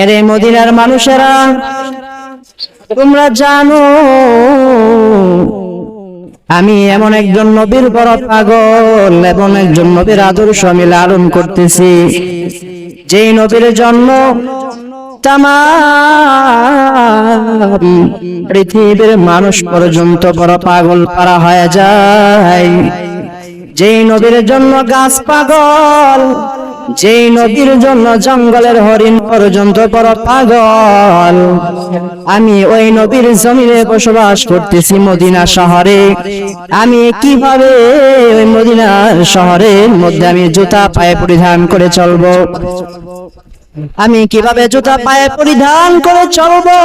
এরে মদিনার মানুষেরা, তোমরা জানো, আমি এমন একজন নবীর বড় পাগল, এবং একজন নবীর আদর্শ আমি লালন করতেছি। যেই নবীর জন্য পৃথিবীর মানুষ পর্যন্ত বড় পাগল পারা হয়ে যায়। যেই নবীর জন্য গাছ পাগল যেই নদীর জন্য জঙ্গলের হরিণ পর্যন্ত বড় পাগল, আমি ওই নবীর জমিনে বসবাস করতেছি মদিনা শহরে। আমি কীভাবে ওই মদিনা শহরের মধ্যে আমি জুতা পায়ে পরিধান করে চলবো? আমি কীভাবে জুতা পায়ে পরিধান করে চলবো?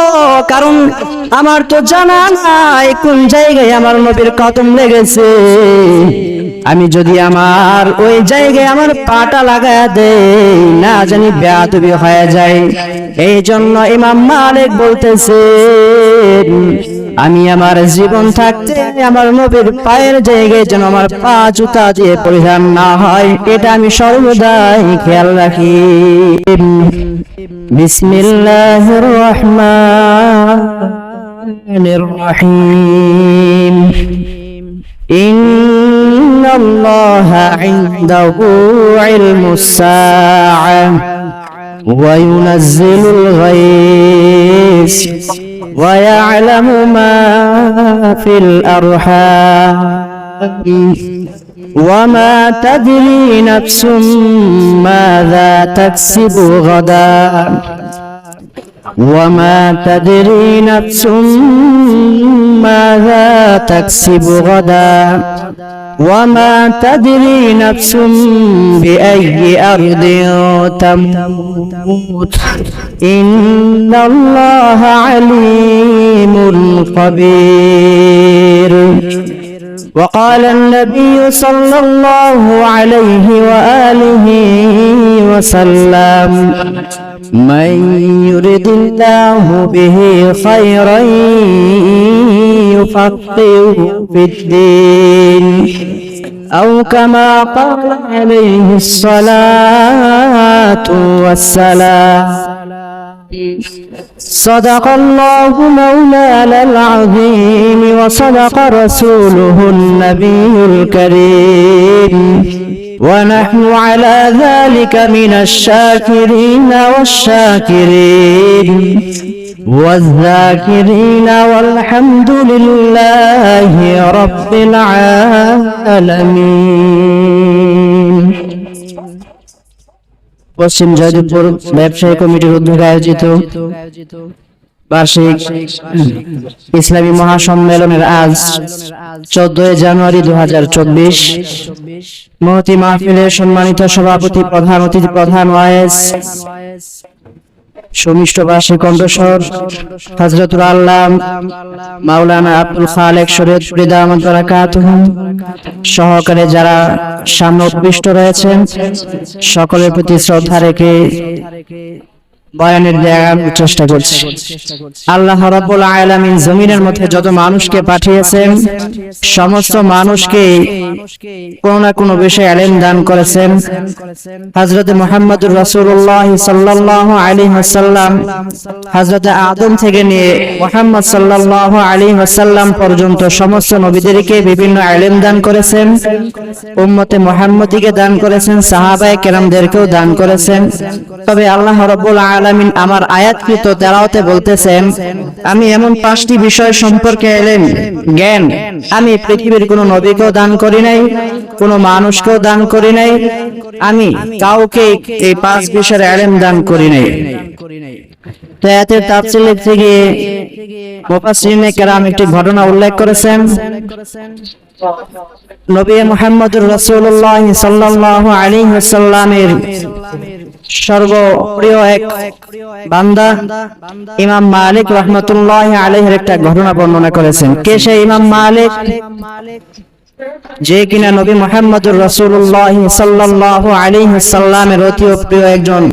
কারণ আমার তো জানা নাই কোন জায়গায় আমার নবীর কদম লেগেছে। আমি যদি আমার ওই জায়গায় আমার পাটা লাগায় দেই, না জানি বেয়াদবি হয়ে যায়। এই জন্য ইমাম মালিক বলতেছে, আমি আমার জীবন থাকতে আমার নবীর পায়ের জায়গায় যেন আমার পা জুতা দিয়ে পরিধান না হয়, এটা আমি সর্বদাই খেয়াল রাখি। বিসমিল্লাহির রহমানির রহিম। الله عنده علم الساعة وينزل الغيث ويعلم ما في الأرحام وما تدري نفس ماذا تكسب غدا وما تدري نفس ماذا تكسب غدا. وما تدري نفس بأي أرض تموت. إن الله عليم خبير وقال النبي صلى الله عليه وآله وسلم من يرد الله به خيرا يفقهه في الدين. أو كما قال عليه الصلاة والسلام. صدق الله مولانا العظيم وصدق رسوله النبي الكريم. ونحن على ذلك من الشاكرين والشاكرين والذاكرين والحمد لله رب العالمين পশ্চিম জয়দেবপুর ব্যবসায়ী কমিটির উদ্যোগে আয়োজিত বার্ষিক ইসলামী মহাসম্মেলনের আজ চোদ্দই জানুয়ারি দু হাজার চব্বিশ। মহতি মাহফিলের সম্মানিত সভাপতি প্রধান অতিথি, প্রধান ওয়াইস সুমিষ্টবাসী কণ্ঠস্বর হজরতুল আল্লাহ মাওলানা আব্দুল খালেক শরীয়তপুরি দামাত সহকারে যারা সামনে উপবিষ্ট রয়েছেন, সকলের প্রতি শ্রদ্ধা রেখে বয়ানের দেওয়ার চেষ্টা করছি। আল্লাহ রাব্বুল আলামিন জমিনের মধ্যে যত মানুষকে পাঠিয়েছেন, সমস্ত মানুষকে কোনো না কোনো বিষয়ে আলেম দান করেছেন। হযরত মুহাম্মদুর রাসূলুল্লাহ সাল্লাল্লাহু আলাইহি ওয়াসাল্লাম, হযরত আদম থেকে নিয়ে মুহাম্মদ সাল্লাল্লাহু আলাইহি ওয়াসাল্লাম পর্যন্ত সমস্ত নবীদেরকে বিভিন্ন আলেম দান করেছেন, উম্মতে মুহাম্মদীকে দান করেছেন, সাহাবায়ে কেরামদেরকেও দান করেছেন। তবে আল্লাহ রাব্বুল আলামিন আমার আয়াতকৃত তেলাওয়াতে বলতেছেন, আমি এমন পাঁচটি বিষয় সম্পর্কে এলেন। জ্ঞান, আমি পৃথিবীর কোনো নবীকেও দান করি নাই, কোনো মানুষকেও দান করি নাই, আমি কাউকে এই পাঁচ বিষয়ের এলেম দান করি নাই। তো কেরাম একটি ঘটনা উল্লেখ করেছেন। নবী সর্বপ্রিয় এক বান্দা, ইমাম মালিক রহমতুল্লাহ আলহের একটা ঘটনা বর্ণনা করেছেন। কে সেই ইমাম মালিক? যে কিনা নবী মোহাম্মদুর রসুল্লাহ সাল্লাহ আলী সাল্লামের অতি প্রিয় একজন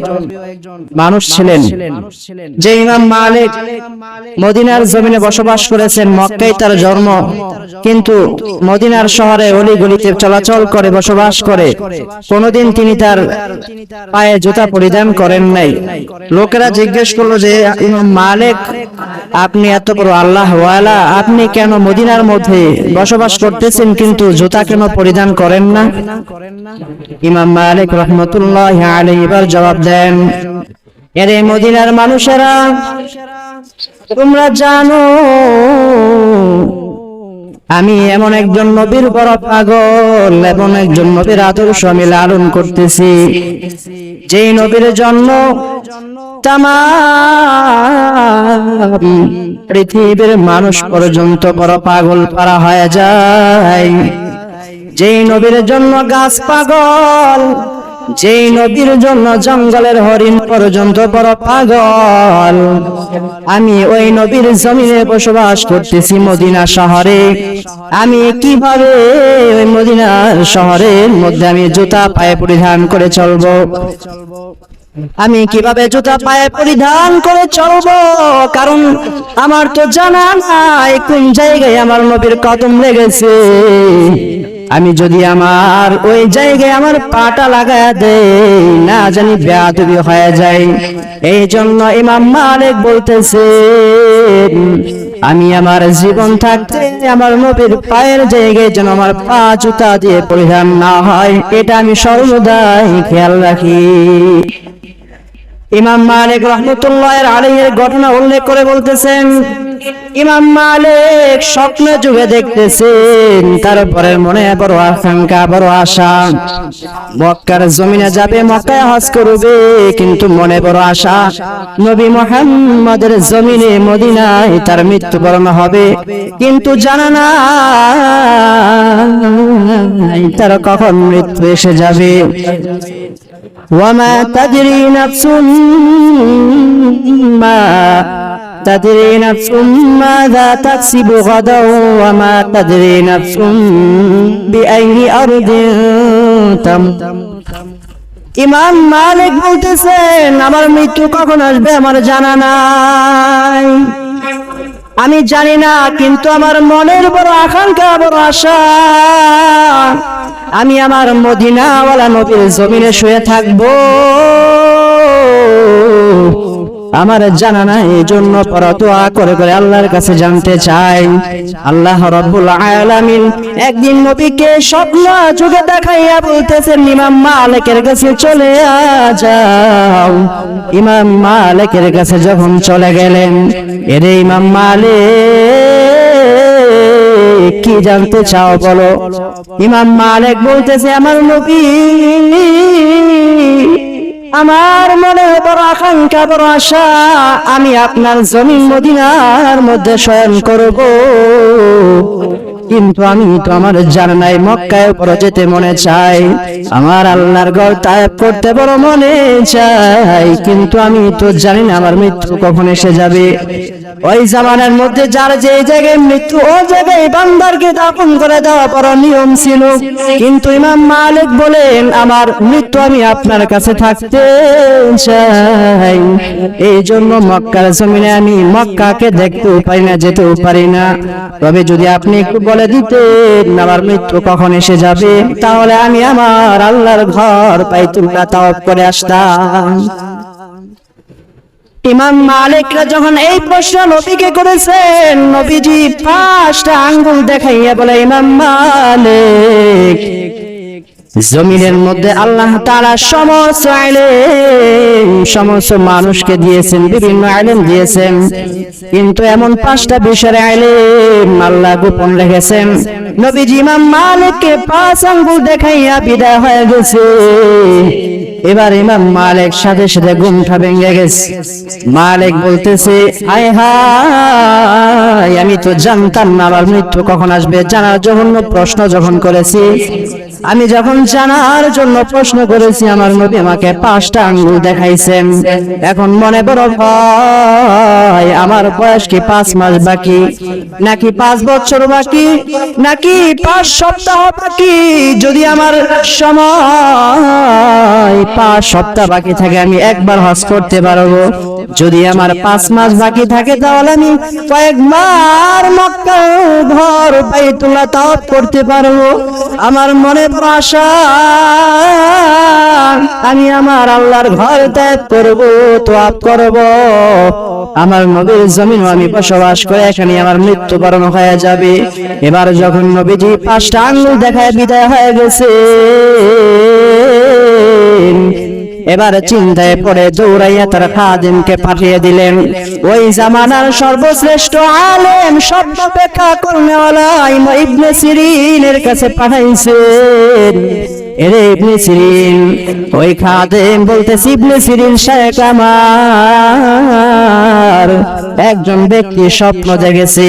মানুষ ছিলেন। যে ইমাম মালিক মদিনার জমিনে বসবাস করেছেন, মক্কায় তার জন্ম। কিন্তু মদিনার শহরে অলিগলিতে চলাচল করে, বসবাস করে। কোনোদিন তিনি তার পায়ে জুতা পরিধান করেন নাই। লোকেরা জিজ্ঞেস করল যে, ইমাম মালিক, আপনি এত বড় আল্লাহ আপনি কেন মদিনার মধ্যে বসবাস করতেছেন? কিন্তু জুতা কেন পরিধান করেন না? ইমাম মালিক রহমতুল্লাহ আলাইহি এবার জবাব দেন, এরে মদিনার মানুষেরা, তোমরা জানো, আমি এমন একজন নবীর বড় পাগল, এমন একজন নবীর আদর্শ আমি লালন করতেছি। যেই নবীর জন্য তামাম পৃথিবীর মানুষ পর্যন্ত বড় পাগল পারা হয়ে যায়। যেই নবীর জন্য গাছ পাগল, যেই নদীর জন্য জঙ্গলের হরিণ পর্যন্ত বড় পাগল, আমি ওই নবীর জমিনে বসবাস করতেছি মদিনা শহরে। আমি কীভাবে ওই মদিনার শহরের মধ্যে আমি জুতা পায়ে পরিধান করে চলবো? আমি কীভাবে জুতা পায়ে পরিধান করে চলবো? কারণ আমার তো জানা নাই কোন জায়গায় আমার নবীর কদম লেগেছে। আমি যদি আমার ওই জায়গায় আমার পাটা লাগায় দেই, না জানি বেয়াদবি হয়ে যায়। এই জন্য ইমাম মালিক বলতেছে, আমি আমার জীবন থাকতে আমার নবীর পায়ের জায়গায় যেন আমার পা জুতা দিয়ে পরিধান না হয়, এটা আমি সর্বদাই খেয়াল রাখি। ইমাম মালিক রহমতুল্লাহ আলাইহির ঘটনা উল্লেখ করে বলতেছেন, ইমাম মালিক স্বপ্ন যুগে দেখতেছেন তারপরে মনে বড় আকাঙ্ক্ষা, বড় আশা। মক্কার জমিনে যাবে, মক্কায় হজ করবে, কিন্তু মনে বড় আশা, নবী মোহাম্মদের জমিনে মদিনায় তার মৃত্যুবরণ হবে। কিন্তু জানা না তার কখন মৃত্যু এসে যাবে। وما تدري نفس ما تدري نفس ماذا تكسب غدا وما تدري نفس بأي أرض تموت ইমাম মালিক বলতেছেন আমার মৃত্যু কখন আসবে আমার জানা নাই আমি জানি না, কিন্তু আমার মনের বড় আকাঙ্ক্ষা, বড় আশা। আমি আমার মদিনাওয়ালা নবীর জমিনে শুয়ে থাকব। আমার জানা নাই এই জন্য পর দোয়া করে করে আল্লাহর কাছে জানতে চাই। আল্লাহ রব্বুল আলামিন একদিন নবীকে স্বপ্ন যুগে দেখাইয়া বলতেছেন, ইমাম মালিকের কাছে চলে যাও। ইমাম মালিকের কাছে যখন চলে গেলেন, এরে ইমাম মালিক, কি জানতে চাও বলো? ইমাম মালিক বলতেছে, আমার নবী আমার মনে বড় আকাঙ্ক্ষা বড় আশা। আমি আপনার জমিন মদিনার মধ্যে শয়ন করব। কিন্তু আমি তো আমার জানা নাই মক্কায় পরে যেতে মনে চাই। আমার আল্লাহর ঘর তায়েব করতে বড় মনে চাই। কিন্তু আমি তো জানি না আমার মৃত্যু কখন এসে যাবে। ওই জামানের মধ্যে যার যে জায়গায় মৃত্যু ও জায়গায় বান্দারকে দাফন করে দেওয়া বড় নিয়ম ছিল। কিন্তু ইমাম মালিক বলেন আমার মৃত্যু আমি আপনার কাছে থাকতে চাই। এই জন্য মক্কার জমিনে আমি মক্কাকে দেখতেও পারি না যেতেও পারি না। তবে যদি আপনি একটু বলে দিতেন আমার মৃত্যু কখন এসে যাবে? তাহলে আমি আমার আল্লাহর ঘর পাইতুল্লাহ তাওয়াব করে আসতাম। ইমাম মালিকরা যখন এই প্রশ্ন নবীকে করেছেন, নবীজি পাঁচটা আঙ্গুল দেখাইয়া বলে, ইমাম মালিক জমিনের মধ্যে আল্লাহ তারা সমস্ত আইলেম সমস্ত মানুষকে দিয়েছেন, বিভিন্ন আইলেম দিয়েছেন। কিন্তু এমন পাঁচটা বিষয়ের আইলেম আল্লাহ গোপন রেখেছেন। নবীজি ইমাম মালিককে পাঁচ আঙ্গুল দেখাইয়া বিদায় হয়ে গেছে। এবার ইমাম মালিক সাথে সাথে ঘুমটা ভেঙে গেছে। মালিক বলতেছে হায় হায়, আমি তো জানতাম না আমার মৃত্যু কখন আসবে? জানার জঘন্য প্রশ্ন যখন করেছি। আমি যখন জানার জন্য প্রশ্ন করেছি, আমার নবী আমাকে পাঁচটা আঙ্গুল দেখাইছেন এখন মনে বড় ভয় আমার বয়স কি পাঁচ মাস বাকি? নাকি পাঁচ বছর বাকি? নাকি পাঁচ সপ্তাহ বাকি? যদি আমার সময় পাঁচ সপ্তাহ বাকি থাকে, আমি একবার হজ করতে পারব। যদি আমার পাঁচ মাস বাকি থাকে তাহলে আমি কয়েক কয়েকবার মক্কা ঘর বাইতুল্লাহ তাওয়াফ করতে পারব। আমার মনে আশা আমি আমার আল্লাহর ঘর ত্যাগ করব তোয়াপ করব। আমার নবীর জমিন আমি বসবাস করে এখানে আমার মৃত্যুবরণ হয়ে যাবে। এবার যখন নবীজি পাঁচটা আঙ্গুল দেখায় বিদায় হয়ে গেছে। এবার চিন্তায় পড়ে দৌড়াইয়া তার খাদিমকে পাঠিয়ে দিলেন। ওই জামানার সর্বশ্রেষ্ঠ আলেম সর্বাপেক্ষা কর্মেওয়ালা ইবনে সিরিনের কাছে পাঠাইছেন। এরে ইবনে সিরিন, ওই খাদেম বলতেছি, ইবনে সিরিন শেখ আমার। একজন ব্যক্তি স্বপ্ন দেখেছে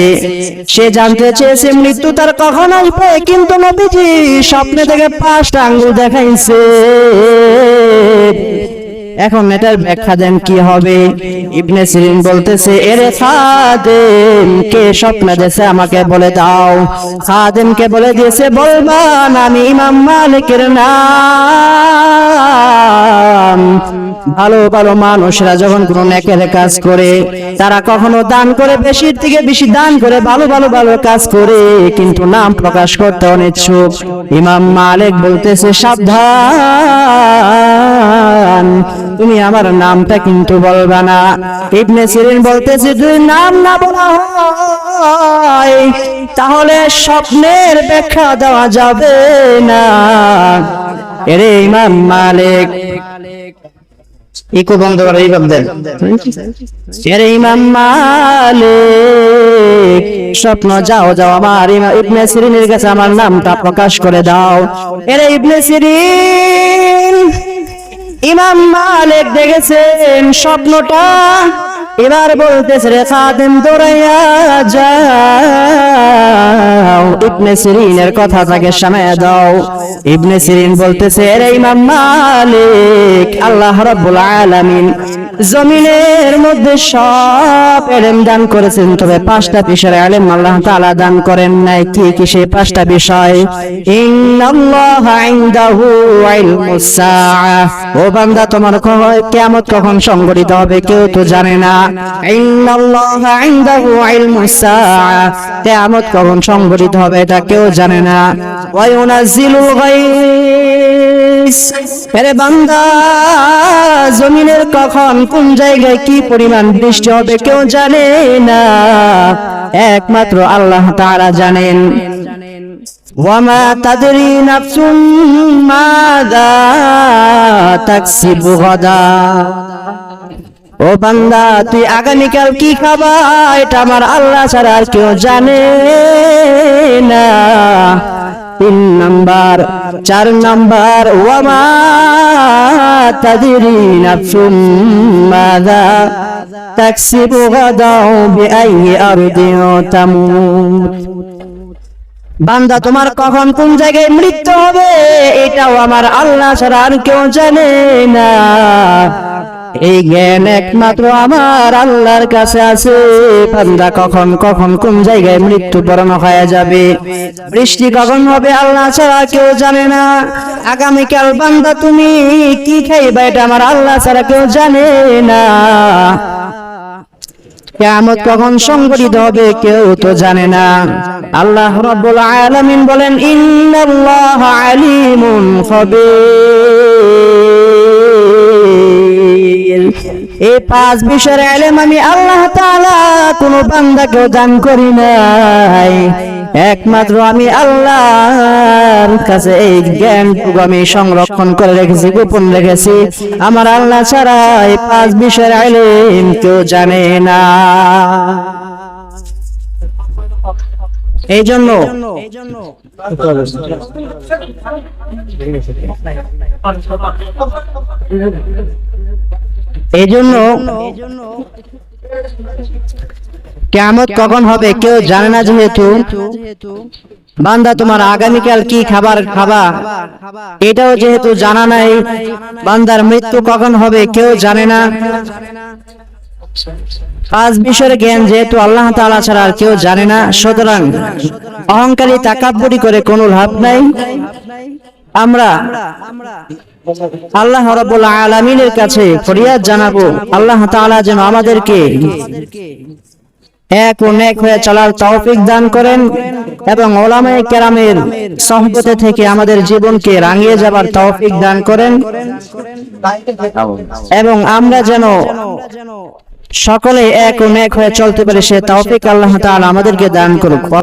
সে জানতে চেয়েছে, মৃত্যু তার কখন আসবে? কিন্তু নবীজি স্বপ্নে থেকে পাঁচটা আঙ্গুল দেখাইছে। এখন এটার ব্যাখ্যা দেন কি হবে? ইবনে সিরিন বলতেছে, এরে খাদেম কে স্বপ্ন দেশে আমাকে বলে দাও? খাদেম কে বলে দিয়েছে, বলবান আমি ইমাম মালিকের নাম। ভালো ভালো মানুষরা যখন কোনো নেকের কাজ করে, তারা কখনো দান করে, বেশির থেকে বেশি দান করে, ভালো ভালো ভালো কাজ করে, কিন্তু নাম প্রকাশ করতে অনিচ্ছুক। ইমাম মালিক বলতেছে, সাবধান, তুমি আমার নামটা কিন্তু বলবা না। ইবনে সিরিন বলতেছে, যদি নাম না বলা হয় তাহলে স্বপ্নের ব্যাখ্যা দেওয়া যাবে না। এরে ইমাম মালিক। ইকো বন্ধ করে এইভাবে দেন। এরে ইমাম মালিক স্বপ্ন যাও যাও। আমার ইবনে সিরিনের কাছে আমার নামটা প্রকাশ করে দাও। এরে ইবনে সিরিন ইমাম মালিক দেখেছেন স্বপ্নটা? এবার বলতেছে রে খাদেম দৌড়াইয়া যাও। ইবনে সিরিনের কথা তাকে সামনে দাও। ইবনে সিরিন বলতেছে রে ইমাম মালিক, আল্লাহ রাব্বুল আলামিন জমিনের মধ্যে সব এলেম দান করেছেন, তবে পাঁচটা বিষয়ের এলেম আল্লাহ তাআলা দান করেন নাই। কি কি সেই পাঁচটা বিষয়? ইন্নাল্লাহ ইনদাহু ইলমুস সাআহ। ও বান্দা, তোমার ক- কিয়ামত কখন সংগঠিত হবে কেউ তো জানে না। কিয়ামত কখন সংগঠিত হবে এটা কেউ জানে না। আরে বান্দা, জমিনের কখন কোন জায়গায় কি পরিমাণ বৃষ্টি হবে কেউ জানে না। একমাত্র আল্লাহ তারা জানেন। وما تدري نفس ماذا تكسب غدا ও বান্দা তুই আগামীকাল কি খাবা এটা আমার আল্লাহ ছাড়া আর কেউ জানে না তিন নাম্বার চার নাম্বার ওয়ামা তাদিরি নাফসুম মাযা তাকসিবু গাদাউ বিআইয়ি আরদিন তামুত বান্দা, তোমার কখন কোন জায়গায় মৃত্যু হবে? এটাও আমার আল্লাহ ছাড়া আর কেউ জানে না। এই জ্ঞান একমাত্র আমার আল্লাহর কাছে আছে। বান্দা, কখন কখন কোন জায়গায় মৃত্যু বরণ হয়ে যাবে? বৃষ্টি কখন হবে আল্লাহ ছাড়া কেউ জানে না। আগামীকাল বান্দা, তুমি কি খাইবা, এটা আমার আল্লাহ ছাড়া কেউ জানে না। কিয়ামত কখন সংগঠিত হবে কেউ তো জানে না। আল্লাহ রাব্বুল আলামিন বলেন ইন্নাল্লাহা আলিমুন খাবীর। এই পাঁচ বিষয়ের ইলম আমি আল্লাহ তাআলা কোন বান্দাকে দান করি নাই। একমাত্র আমি আল্লাহর কাছে এই জ্ঞানটুকু আমি সংরক্ষণ করে রেখেছি, গোপন রেখেছি। আমার আল্লাহ ছাড়া এই পাঁচ বিষয়ের আইলেম কেউ জানে না। এই জন্য এই জন্য কেমত কখন হবে কেউ জানে না যেহেতু। বান্দা, তোমার আগামীকাল কি খাবার খাবা? এটাও যেহেতু জানা নাই, বান্দার মৃত্যু কখন হবে কেউ জানে না। পাঁচ বিষয়ের জ্ঞান যেহেতু আল্লাহ তাআলা ছাড়া আর কেউ জানে না, সুতরাং অহংকারী তাকাব্বুরি করে কোনো লাভ নাই। আমরা আল্লাহ রাব্বুল আলামিনের কাছে ফরিয়াদ জানাব। আল্লাহ তাআলা যেন আমাদেরকে এক ও নেক হয়ে চলার তৌফিক দান করেন এবং ওলামায়ে কেরামের সহবতে থেকে আমাদের জীবনকে রাঙিয়ে যাবার তৌফিক দান করেন এবং আমরা যেন সকলে এক ও নেক হয়ে চলতে পারি সে তৌফিক আল্লাহ তাআলা আমাদেরকে দান করুক।